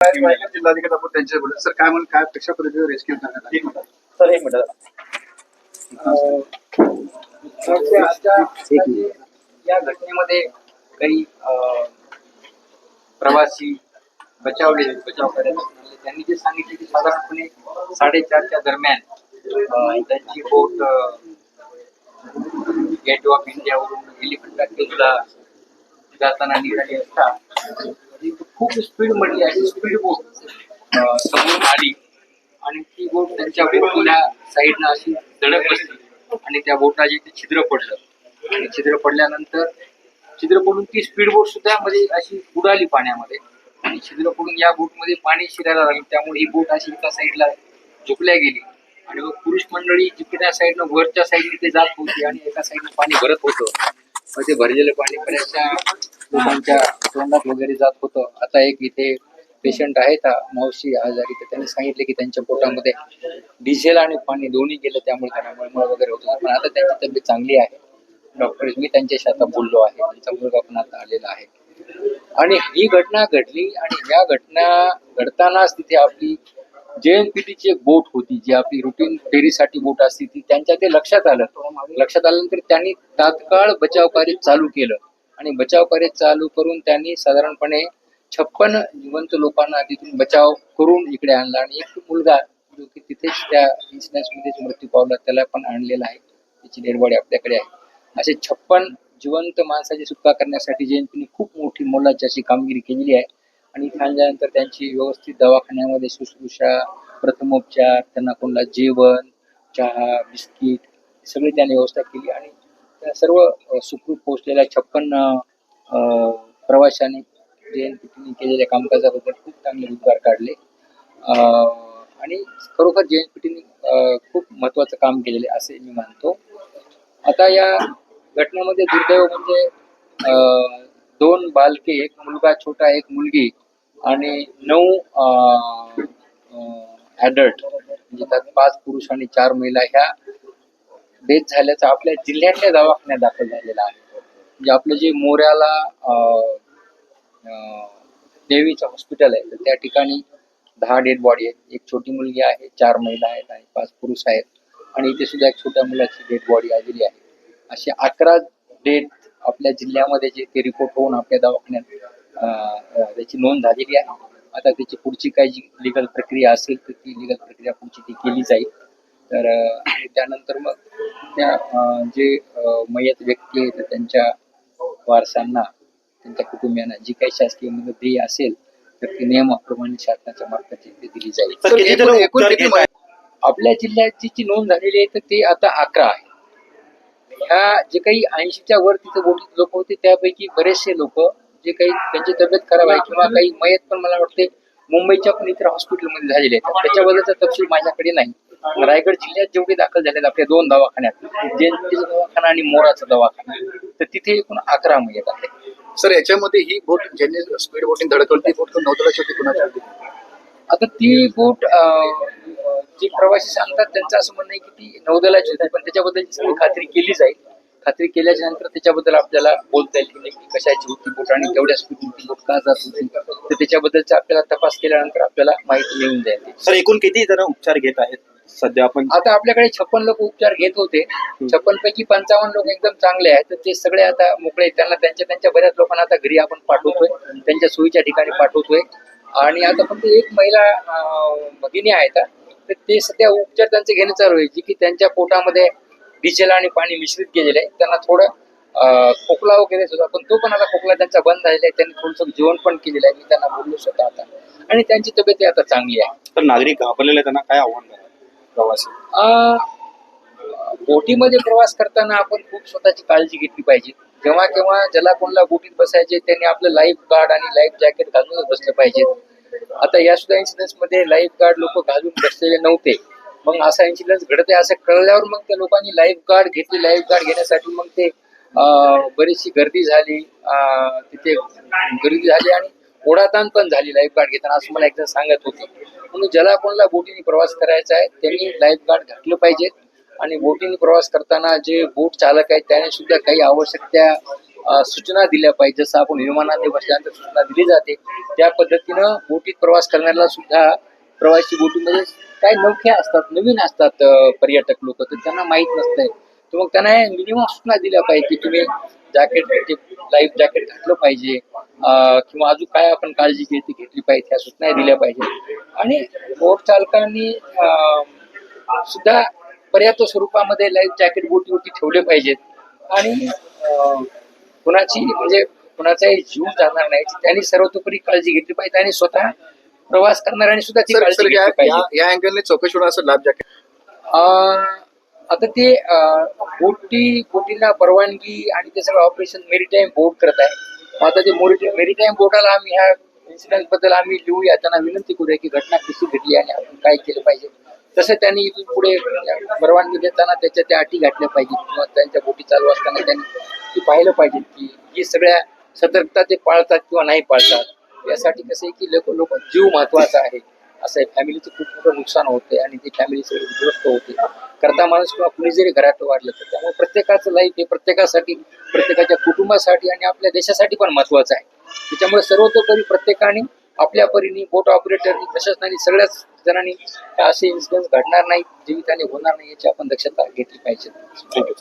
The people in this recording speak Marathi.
जिल्हाधिकारी आपण त्यांच्या बोलत सर काय म्हणून काय कशा पद्धतीने रेस्क्यू करण्यात आलं? सर एक मिनिट या घटनेमध्ये काही प्रवासी बचावले बचाव करायला. त्यांनी जे सांगितले की साधारणपणे साडेचारच्या दरम्यान त्यांची बोट गेट ऑफ इंडियावरून केजला जाताना निघाली असता खूप स्पीड मधली अशी स्पीड बोट समोर आली आणि ती बोट त्यांच्या बोटीला साईडनं अशी धडक बसली. आणि त्या बोटला ते छिद्र पडलं. आणि छिद्र पडल्यानंतर छिद्र पडून ती स्पीड बोट सुद्धा मध्ये अशी उडाली पाण्यामध्ये. आणि छिद्र पडून या बोटमध्ये पाणी शिरायला लागलं. त्यामुळे ही बोट अशी एका साईडला झुकल्या गेली. आणि मग पुरुष मंडळी जिकडे साईडनं वरच्या साईडने ते जात होती आणि एका साईडनं पाणी भरत होतं. मग ते भरलेलं पाणी बऱ्याचशा लोकांच्या तोंडात वगैरे जात होतं. आता एक इथे पेशंट आहेत मावशी आजारी तर त्यांनी सांगितले की त्यांच्या पोटामध्ये डिझेल आणि पाणी दोन्ही गेलं त्यामुळे त्यांना मळमळ वगैरे होत पण आता त्यांची तब्येत चांगली आहे. डॉक्टर मी त्यांच्याशी आता बोललो आहे. त्यांचा मुलगा पण आता आलेला आहे. आणि ही घटना घडली आणि या घटना घडतानाच तिथे आपली ची एक बोट होती जी आपली रुटीन फेरीसाठी बोट असते ती त्यांच्या ते लक्षात आलं. लक्षात आल्यानंतर त्यांनी तात्काळ बचाव कार्य चालू केलं. आणि बचाव कार्य चालू करून त्यांनी साधारणपणे छप्पन जिवंत लोकांना तिथून बचाव करून इकडे आणला. आणि एक मुलगा जो की तिथेच त्या इन्सिडेंटमध्ये मृत्यू पावला त्याला पण आणलेला आहे. त्याची डेडबॉडी आपल्याकडे आहे. असे छप्पन जिवंत माणसाची सुटका करण्यासाठी जयंतीने खूप मोठी मोलाची अशी कामगिरी केलेली आहे. आणि इथे त्यांची व्यवस्थित दवाखान्यामध्ये शुश्रूषा प्रथमोपचार त्यांना कोणला जेवण चहा बिस्किट सगळी त्यांनी व्यवस्था केली. आणि सर्व सुखरूप पोहोचलेल्या छप्पन प्रवाशांनी जयंतीने केलेल्या कामकाजाबद्दल खूप चांगले उद्गार काढले. आणि खरोखर जयंतीने खूप महत्वाचं काम केलेले असे मी मानतो. आता या घटनेमध्ये दुर्दैव म्हणजे अं, दोन बालके एक मुलगा छोटा एक मुलगी आणि नऊ ऍडल्ट म्हणजे त्यात पाच पुरुष आणि चार महिला ह्या डेथ झाल्याचा आपल्या जिल्ह्यातल्या दवाखान्यात दाखल झालेला आहे. म्हणजे आपलं जे मोऱ्याला देवीचं हॉस्पिटल आहे तर त्या ठिकाणी दहा डेड बॉडी आहेत. एक छोटी मुलगी आहे चार महिला आहेत आणि पाच पुरुष आहेत. आणि इथे सुद्धा एक छोट्या मुलाची डेड बॉडी आलेली आहे. असे अकरा डेट आपल्या जिल्ह्यामध्ये जे ते रिपोर्ट होऊन आपल्या दवाखान्यात त्याची नोंद झालेली आहे. आता त्याची पुढची काही जी लिगल प्रक्रिया असेल तर ती लिगल प्रक्रिया पुढची ती केली जाईल. तर त्यानंतर मग त्या जे मयत व्यक्ती आहेत त्यांच्या वारसांना त्यांच्या कुटुंबियांना जी काही शासकीय मदत देय असेल तर ती नियमाप्रमाणे शासनाच्या मार्फत दिली जाईल? आपल्या जिल्ह्यात जी नोंद झालेली आहे तर ते आता अकरा आहे. ह्या जे काही ऐंशीच्या वर तिथे बोटीत लोक होते त्यापैकी बरेचसे लोक जे काही त्यांची तब्येत खराब आहे किंवा काही मयत पण मला वाटते मुंबईच्या पण इतर हॉस्पिटलमध्ये झालेले आहेत. त्याच्याबद्दलचा तपशील माझ्याकडे नाही. रायगड जिल्ह्यात जेवढे दाखल झाले आपल्या दोन दवाखान्यात जयंतीचा दवाखाना आणि मोराचा दवाखाना तर तिथे एकूण अकरा मयत आहेत सर याच्यामध्ये ही बोट ज्यांनी स्पीड बोटिंग धडकवली ती बोट नौदलाची होती कुणाची होती? आता ती बोट जी प्रवासी सांगतात त्यांचं असं म्हणणं आहे की ती नौदलाची होती पण त्याच्याबद्दलची सगळी खात्री केली जाईल. खात्री केल्याच्यानंतर त्याच्याबद्दल आपल्याला बोलता येईल की कशाची होती बोट आणि केवढ्या स्पीड ती बोट का जात होती. तर त्याच्याबद्दलचा आपल्याला तपास केल्यानंतर आपल्याला माहिती मिळून जाईल. सर एकूण किती जण उपचार घेत आहेत? सध्या आपण आता आपल्याकडे छप्पन लोक उपचार घेत होते. छप्पन पैकी पंचावन्न लोक एकदम चांगले आहेत. तर ते सगळे आता मोकळे. त्यांना त्यांच्या त्यांच्या बऱ्याच लोकांना आता घरी आपण पाठवतोय. त्यांच्या सोयीच्या ठिकाणी पाठवतोय. आणि आता फक्त एक महिला भगिनी आहेत तर ते सध्या उपचार त्यांचे घेणे चालू आहे. जी की त्यांच्या पोटामध्ये डिझेल आणि पाणी मिश्रित केलेलं आहे. त्यांना थोडं खोकला वगैरे होता पण तो पण आता खोकला त्यांचा बंद झालेला आहे. त्यांनी थोडंसं जेवण पण केलेलं आहे. मी त्यांना बोललो स्वतः आता. आणि त्यांची तब्येत आता चांगली आहे. तर नागरिक घाबरलेले त्यांना काय आव्हान प्रवासी? बोटीमध्ये प्रवास करताना आपण खूप स्वतःची काळजी घेतली पाहिजे. जेव्हा केव्हा ज्याला कोणाला बोटीत बसायचे त्यांनी आपलं लाईफ गार्ड आणि लाईफ जॅकेट घालूनच बसलं पाहिजे. आता या सुद्धा इन्सिडेंट्समध्ये लाईफ गार्ड लोक घालून बसलेले नव्हते. मग असा इन्सिडन्स घडत आहे असं कळल्यावर मग त्या लोकांनी लाईफ गार्ड घेतले. लाईफ गार्ड घेण्यासाठी मग ते बरीचशी गर्दी झाली. तिथे गर्दी झाली आणि ओढाताण पण झाली लाईफ गार्ड घेताना असं मला एकदा सांगत होतं. म्हणून ज्याला कोणाला बोटीने प्रवास करायचा आहे त्यांनी लाईफ गार्ड घातलं पाहिजे. आणि बोटीने प्रवास करताना जे बोट चालक आहेत त्याने सुद्धा काही आवश्यक त्या सूचना दिल्या पाहिजे. जसं आपण विमानात बसल्यानंतर सूचना दिली जाते त्या पद्धतीनं बोटीत प्रवास करण्याला सुद्धा प्रवासी बोटीमध्ये काही नवख्या असतात नवीन असतात पर्यटक लोक तर त्यांना माहीत नसतंय. तर मग त्यांना मिनिमम सूचना दिल्या पाहिजे की तुम्ही जॅकेट लाईफ जॅकेट घातलं पाहिजे. किंवा अजून काय आपण काळजी घेतली घेतली पाहिजे त्या सूचना दिल्या पाहिजे. आणि बोट चालकांनी सुद्धा पर्याप्त स्वरूपामध्ये लाईफ जॅकेट बोटीवरती ठेवले पाहिजेत. आणि कुणाची म्हणजे कुणाचाही जीव जाणार नाही त्यांनी सर्वतोपरी काळजी घेतली पाहिजे आणि स्वतः प्रवास करणाऱ्यांनी सुद्धा ती काळजी या घेतली पाहिजे. या- या अँगलने चौकशी होणार असं लाभ जॅकेट आता ते बोटी बोटीला परवानगी आणि ते सगळं ऑपरेशन मेरीटाईम बोर्ड करत आहे. आता आता ते मेरीटाईम बोर्डाला आम्ही ह्या इन्सिडेंटबद्दल आम्ही लिहूया. त्यांना विनंती करूया की घटना कशी घडली आणि आपण काय केलं पाहिजे. तसं त्यांनी इथून पुढे परवानगी देताना त्याच्या त्या अटी घातल्या पाहिजेत किंवा त्यांच्या बोटी चालू असताना त्यांनी ती पाहिलं पाहिजे की ही सगळ्या सतर्कता ते पाळतात किंवा नाही पाळतात. यासाठी कसं आहे की लोक लोक जीव महत्त्वाचा आहे. असं आहे फॅमिलीचं खूप मोठं नुकसान होते आणि ती फॅमिली सगळी उद्ध्वस्त होते. करता माणूस किंवा कुणी जरी घरात वाढलं तर त्यामुळे प्रत्येकाचं लाईफ हे प्रत्येकासाठी प्रत्येकाच्या कुटुंबासाठी आणि आपल्या देशासाठी पण महत्वाचं आहे. त्याच्यामुळे सर्वतोपरी प्रत्येकाने आपल्या परीने बोट ऑपरेटरनी प्रशासनाने सगळ्याच जणांनी असे इन्सिडेंट घडणार नाही जीविताने होणार नाही याची आपण दक्षता घेतली पाहिजे. थँक्यू